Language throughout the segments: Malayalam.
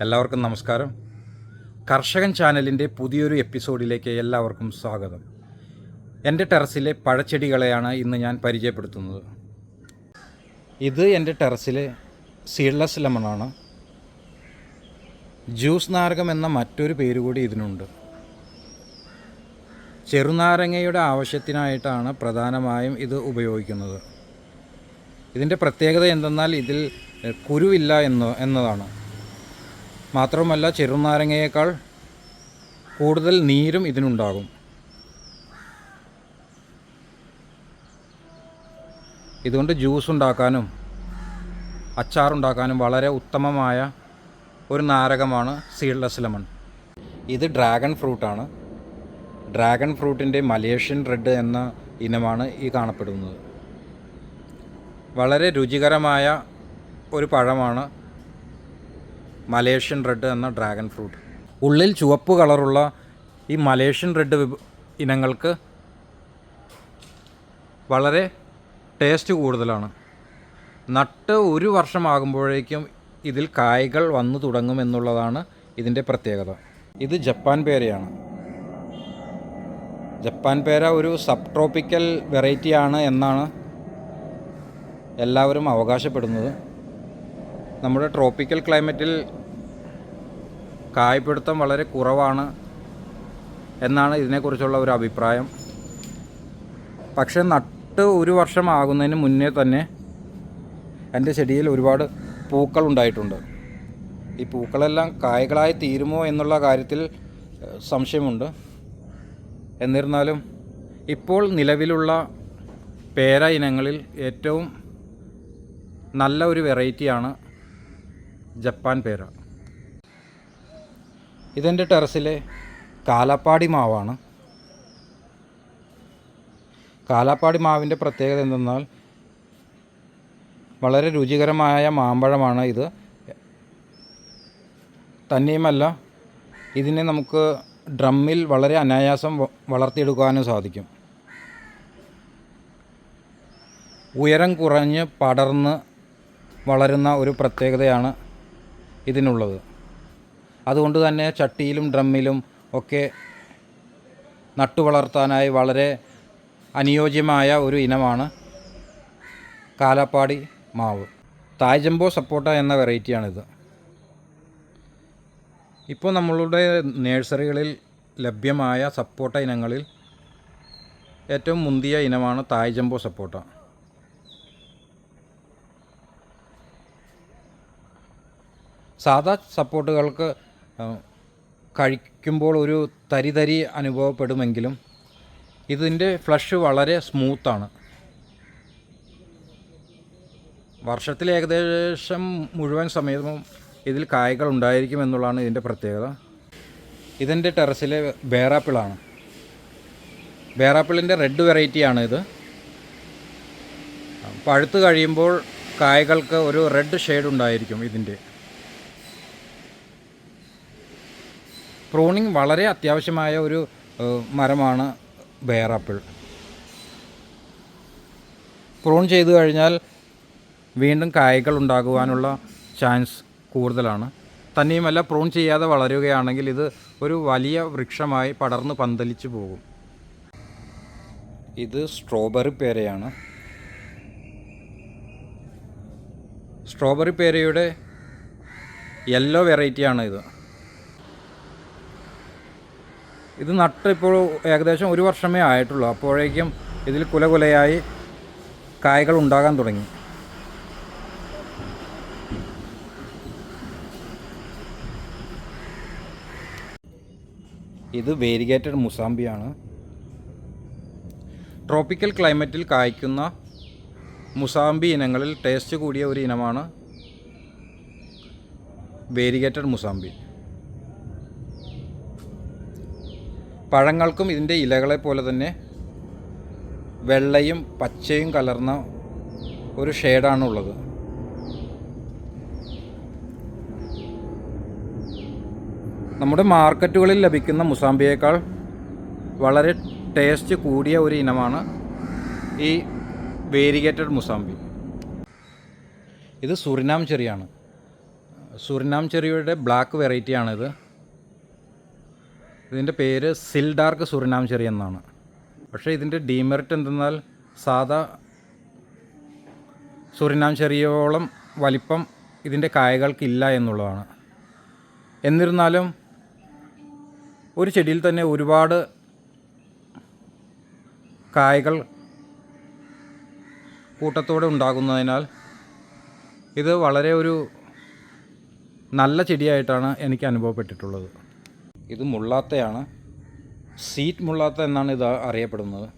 എല്ലാവർക്കും നമസ്കാരം. കർഷകൻ ചാനലിന്റെ പുതിയൊരു എപ്പിസോഡിലേക്ക് എല്ലാവർക്കും സ്വാഗതം. എന്റെ ടെറസിലെ പഴച്ചെടികളെയാണ് ഇന്ന് ഞാൻ പരിചയപ്പെടുത്തുന്നത്. ഇത് എന്റെ ടെറസിലെ സീഡ്ലെസ് ലെമണാണ്. ജ്യൂസ് നാരകം എന്ന മറ്റൊരു പേരുകൂടി ഇതിനുണ്ട്. ചെറുനാരങ്ങയുടെ ആവശ്യത്തിനായിട്ടാണ് പ്രധാനമായും ഇത് ഉപയോഗിക്കുന്നത്. ഇതിന്റെ പ്രത്യേകത എന്തെന്നാൽ ഇതിൽ കുരുവില്ല എന്ന് എന്നതാണ്. മാത്രമല്ല ചെറുനാരങ്ങയേക്കാൾ കൂടുതൽ നീരും ഇതിനുണ്ടാകും. ഇതുകൊണ്ട് ജ്യൂസ് ഉണ്ടാക്കാനും അച്ചാറുണ്ടാക്കാനും വളരെ ഉത്തമമായ ഒരു നാരകമാണ് സീഡ്ലെസ് ലെമൺ. ഇത് ഡ്രാഗൺ ഫ്രൂട്ടാണ്. ഡ്രാഗൺ ഫ്രൂട്ടിന്റെ മലേഷ്യൻ റെഡ് എന്ന ഇനമാണ് ഈ കാണപ്പെടുന്നത്. വളരെ രുചികരമായ ഒരു പഴമാണ് മലേഷ്യൻ റെഡ് എന്ന ഡ്രാഗൺ ഫ്രൂട്ട്. ഉള്ളിൽ ചുവപ്പ് കളറുള്ള ഈ മലേഷ്യൻ റെഡ് ഇനങ്ങൾക്ക് വളരെ ടേസ്റ്റ് കൂടുതലാണ്. നട്ട് ഒരു വർഷമാകുമ്പോഴേക്കും ഇതിൽ കായ്കൾ വന്നു തുടങ്ങുമെന്നുള്ളതാണ് ഇതിന്റെ പ്രത്യേകത. ഇത് ജപ്പാൻ പേരയാണ്. ജപ്പാൻ പേര ഒരു സബ് ട്രോപ്പിക്കൽ വെറൈറ്റിയാണ് എന്നാണ് എല്ലാവരും അവകാശപ്പെടുന്നത്. നമ്മുടെ ട്രോപ്പിക്കൽ ക്ലൈമറ്റിൽ കായ്പിടുത്തം വളരെ കുറവാണ് എന്നാണ് ഇതിനെക്കുറിച്ചുള്ള ഒരു അഭിപ്രായം. പക്ഷേ നട്ട് ഒരു വർഷമാകുന്നതിന് മുന്നേ തന്നെ എന്റെ ചെടിയിൽ ഒരുപാട് പൂക്കൾ ഉണ്ടായിട്ടുണ്ട്. ഈ പൂക്കളെല്ലാം കായ്കളായി തീരുമോ എന്നുള്ള കാര്യത്തിൽ സംശയമുണ്ട്. എന്നിരുന്നാലും ഇപ്പോൾ നിലവിലുള്ള പേര ഇനങ്ങളിൽ ഏറ്റവും നല്ല ഒരു വെറൈറ്റിയാണ് ജപ്പാൻ പേര. ഇതെന്റെ ടെറസിലെ കാലാപ്പാടി മാവാണ്. കാലാപ്പാടി മാവിന്റെ പ്രത്യേകത എന്തെന്നാൽ വളരെ രുചികരമായ മാമ്പഴമാണ് ഇത്. തന്നെയുമല്ല ഇതിനെ നമുക്ക് ഡ്രമ്മിൽ വളരെ അനായാസം വളർത്തിയെടുക്കുവാനും സാധിക്കും. ഉയരം കുറഞ്ഞ് പടർന്ന് വളരുന്ന ഒരു പ്രത്യേകതയാണ് ഇതിനുള്ളത്. അതുകൊണ്ട് തന്നെ ചട്ടിയിലും ഡ്രമ്മിലും ഒക്കെ നട്ടു വളർത്താനായി വളരെ അനുയോജ്യമായ ഒരു ഇനമാണ് കാലാപ്പാടി മാവ്. തായ്ജംബോ സപ്പോട്ട എന്ന വെറൈറ്റിയാണിത്. ഇപ്പോൾ നമ്മളുടെ നേഴ്സറികളിൽ ലഭ്യമായ സപ്പോട്ട ഇനങ്ങളിൽ ഏറ്റവും മുന്തിയ ഇനമാണ് തായ്ജംബോ സപ്പോട്ട. സാധാ സപ്പോർട്ടുകൾക്ക് കഴിക്കുമ്പോൾ ഒരു തരി തരി അനുഭവപ്പെടുമെങ്കിലും ഇതിന്റെ ഫ്ലഷ് വളരെ സ്മൂത്താണ്. വർഷത്തിൽ ഏകദേശം മുഴുവൻ സമയവും ഇതിൽ കായ്കൾ ഉണ്ടായിരിക്കും എന്നുള്ളതാണ് ഇതിന്റെ പ്രത്യേകത. ഇതിന്റെ ടെറസിലെ ബേറാപ്പിളാണ്. ബേറാപ്പിളിന്റെ റെഡ് വെറൈറ്റിയാണ് ഇത്. പഴുത്ത് കഴിയുമ്പോൾ കായ്കൾക്ക് ഒരു റെഡ് ഷെയ്ഡ് ഉണ്ടായിരിക്കും ഇതിന്റെ. പ്രൂണിങ് വളരെ അത്യാവശ്യമായ ഒരു മരമാണ് മരമാണ് ആപ്പിൾ. പ്രൂൺ ചെയ്തു കഴിഞ്ഞാൽ വീണ്ടും കായകൾ ഉണ്ടാകുവാനുള്ള ചാൻസ് കൂടുതലാണ്. തന്നെയുമല്ല പ്രൂൺ ചെയ്യാതെ വളരുകയാണെങ്കിൽ ഇത് ഒരു വലിയ വൃക്ഷമായി പടർന്ന് പന്തലിച്ചു പോകും. ഇത് സ്ട്രോബെറി പേരയാണ്. സ്ട്രോബെറി പേരയുടെ യെല്ലോ വെറൈറ്റിയാണ് ഇത്. ഇത് നട്ട് ഇപ്പോൾ ഏകദേശം ഒരു വർഷമേ ആയിട്ടുള്ളൂ. അപ്പോഴേക്കും ഇതിൽ കുലകുലയായി കായ്കൾ ഉണ്ടാകാൻ തുടങ്ങി. ഇത് വേരിഗേറ്റഡ് മുസാമ്പിയാണ് ട്രോപ്പിക്കൽ ക്ലൈമറ്റിൽ കായ്ക്കുന്ന മുസാമ്പി ഇനങ്ങളിൽ ടേസ്റ്റ് കൂടിയ ഒരു ഇനമാണ് വേരിഗേറ്റഡ് മുസാമ്പി പഴങ്ങൾക്കും ഇതിന്റെ ഇലകളെ പോലെ തന്നെ വെള്ളയും പച്ചയും കലർന്ന ഒരു ഷെയ്ഡാണ് ഉള്ളത്. നമ്മുടെ മാർക്കറ്റുകളിൽ ലഭിക്കുന്ന മുസാമ്പിയേക്കാൾ വളരെ ടേസ്റ്റ് കൂടിയ ഒരു ഇനമാണ് ഈ വേരിഗേറ്റഡ് മുസാമ്പി ഇത് സുറിനാം ചെറിയാണ്. സുറിനാം ചെറിയുടെ ബ്ലാക്ക് വെറൈറ്റിയാണിത്. ഇതിന്റെ പേര് സിൽ ഡാർക്ക് സുറിനാം ചെറി എന്നാണ്. പക്ഷേ ഇതിന്റെ ഡീമെറിറ്റ് എന്തെന്നാൽ സാധാ സുറിനാം ചെറിയോളം വലിപ്പം ഇതിന്റെ കായകൾക്കില്ല എന്നുള്ളതാണ്. എന്നിരുന്നാലും ഒരു ചെടിയിൽ തന്നെ ഒരുപാട് കായകൾ കൂട്ടത്തോടെ ഉണ്ടാകുന്നതിനാൽ ഇത് വളരെ ഒരു നല്ല ചെടിയായിട്ടാണ് എനിക്ക് അനുഭവപ്പെട്ടിട്ടുള്ളത്. ഇത് മുള്ളാത്തയാണ്. സീറ്റ് മുള്ളാത്ത എന്നാണ് ഇത് അറിയപ്പെടുന്നത്.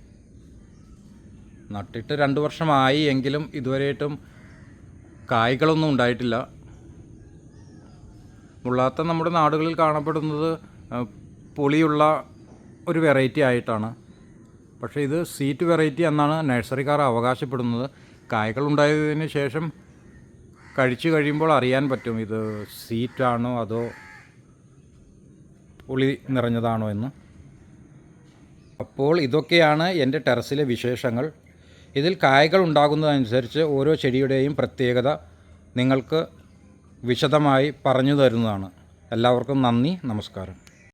നട്ടിട്ട് രണ്ട് വർഷമായി എങ്കിലും ഇതുവരെയായിട്ടും കായ്കളൊന്നും ഉണ്ടായിട്ടില്ല. മുള്ളാത്ത നമ്മുടെ നാടുകളിൽ കാണപ്പെടുന്നത് പുളിയുള്ള ഒരു വെറൈറ്റി ആയിട്ടാണ്. പക്ഷേ ഇത് സീറ്റ് വെറൈറ്റി എന്നാണ് നഴ്സറിക്കാർ അവകാശപ്പെടുന്നത്. കായ്കൾ ഉണ്ടായതിന് ശേഷം കഴിച്ചു കഴിയുമ്പോൾ അറിയാൻ പറ്റും ഇത് സീറ്റാണോ അതോ പുളി നിറഞ്ഞതാണോ എന്ന്. അപ്പോൾ ഇതൊക്കെയാണ് എന്റെ ടെറസിലെ വിശേഷങ്ങൾ. ഇതിൽ കായകൾ ഉണ്ടാകുന്നതനുസരിച്ച് ഓരോ ചെടിയുടെയും പ്രത്യേകത നിങ്ങൾക്ക് വിശദമായി പറഞ്ഞു തരുന്നതാണ്. എല്ലാവർക്കും നന്ദി നമസ്കാരം.